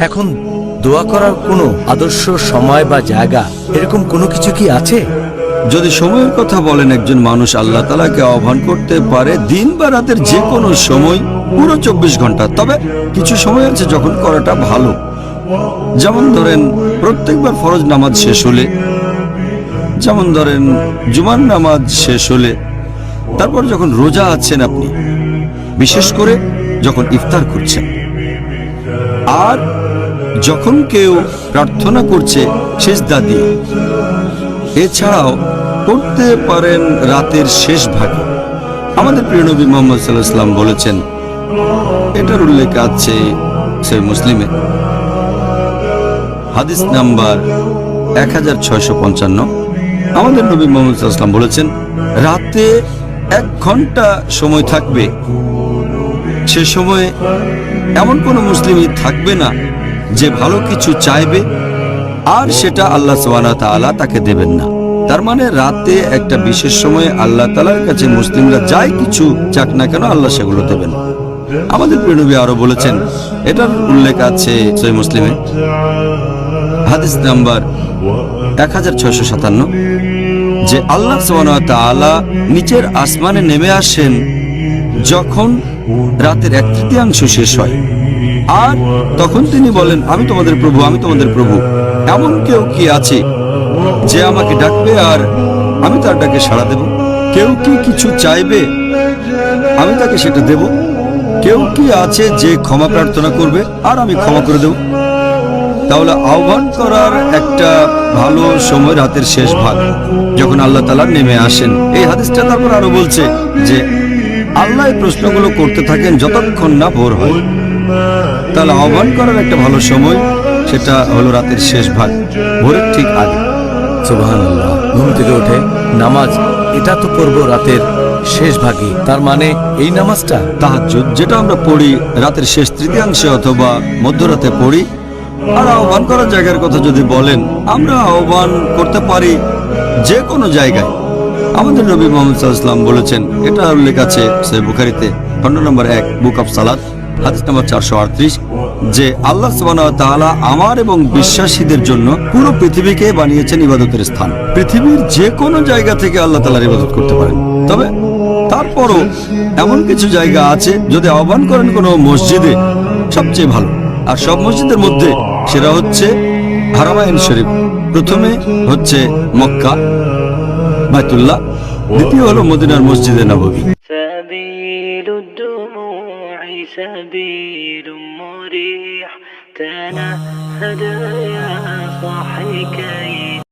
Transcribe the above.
এখন দোয়া করার কোনো আদর্শ সময় বা জায়গা এরকম কোনো কিছু কি আছে? যদি সময়ের কথা বলেন একজন মানুষ, আল্লাহ তালাকে আহ্বান করতে পারে দিন বা রাতের যে কোনো সময়, পুরো চব্বিশ ঘণ্টা। তবে কিছু সময় আছে যখন করাটা ভালো। যেমন ধরেন, প্রত্যেকবার ফরজ নামাজ শেষ হলে, যেমন ধরেন জুমান নামাজ শেষ হলে, তারপর যখন রোজা আছেন আপনি, বিশেষ করে যখন ইফতার করছেন। আর যখন কেউ প্রার্থনা করছে সেজদা দিয়ে, এছাড়াও করতে পারেন রাতের শেষ ভাগে। আমাদের প্রিয় নবী মোহাম্মদ সাল্লাহ সাল্লাম বলেছেন, এটার উল্লেখ আছে সেই মুসলিমে। হাদিস নাম্বার এক হাজার পঞ্চান্ন। আমাদের নবী মোহাম্মদ ওয়াসাল্লাম বলেছেন, রাতে এক ঘণ্টা সময় থাকবে। সে সময়ে এমন কোনো মুসলিমই থাকবে না যে ভালো কিছু চাইবে, আর সেটা আল্লাহ ওয়া তাআলা তাকে দেবেন না। তার মানে রাতে একটা বিশেষ সময়ে আল্লাহ তাআলার কাছে মুসলিমরা যাই কিছু চাক না কেন আল্লাহ সেগুলো দেবেন। আমাদের প্রিয়নবী আরও বলেছেন, এটার উল্লেখ আছে সই মুসলিমে, হাদিস নাম্বার এক হাজার ছয়শো সাতান্ন, যে আল্লাহ তাআলা নিচের আসমানে নেমে আসেন যখন রাতের এক তৃতীয়াংশ শেষ হয়। আর তখন তিনি বলেন, আমি তোমাদের প্রভু, আমি তোমাদের প্রভু। এমন কেউ কি আছে যে আমাকে ডাকবে আর আমি তার ডাকে সাড়া দেব? কেউ কি কিছু চাইবে? আমি তাকে সেটা দেব। কেউ কি আছে যে ক্ষমা প্রার্থনা করবে আর আমি ক্ষমা করে দেব? তাহলে আহ্বান করার একটা ভালো সময় রাতের শেষ ভাগ। যখন আল্লাহ তালা নেমে আসেন, এই হাদিসটা তারপর আরও বলছে যে, আল্লাহ প্রশ্নগুলো করতে থাকেন যতক্ষণ না ভোর হয়। তাহলে আহ্বান করার একটা ভালো সময় সেটা হলো রাতের শেষ ভাগ ভোরের ঠিক আগে। সুবাহান ঘুম থেকে উঠে নামাজ এটা তো পড়ব রাতের শেষ ভাগে তার মানে এই নামাজটা? তাহাজ্জুদ যেটা আমরা পড়ি রাতের শেষ তৃতীয়াংশে অথবা মধ্যরাতে পড়ি। আর আহ্বান করার জায়গার কথা যদি বলেন আমরা আহ্বান করতে পারি যে কোনো জায়গায়। আমাদের নবী মোহাম্মদ সাল্লাম বলেছেন এটা উল্লেখ আছে সে বুখারিতে খন্ড নম্বর এক বুক অফ সালাদ যে আল্লাহ আমার এবং বিশ্বাসীদের জন্য পুরো পৃথিবীকে বানিয়েছেন ইবাদতের স্থান। পৃথিবীর যে কোনো জায়গা থেকে আল্লাহ তাআলার ইবাদত করতে পারেন। তবে তারপরও এমন কিছু জায়গা আছে যদি আহ্বান করেন কোনো মসজিদে, সবচেয়ে ভালো। আর সব মসজিদের মধ্যে সেটা হচ্ছে হারামাইন শরীফ। প্রথমে হচ্ছে মক্কা, বাইতুল্লাহ, দ্বিতীয় হলো মদিনার মসজিদে নববী। سبيل مريح. تنا هدايا صاحي كي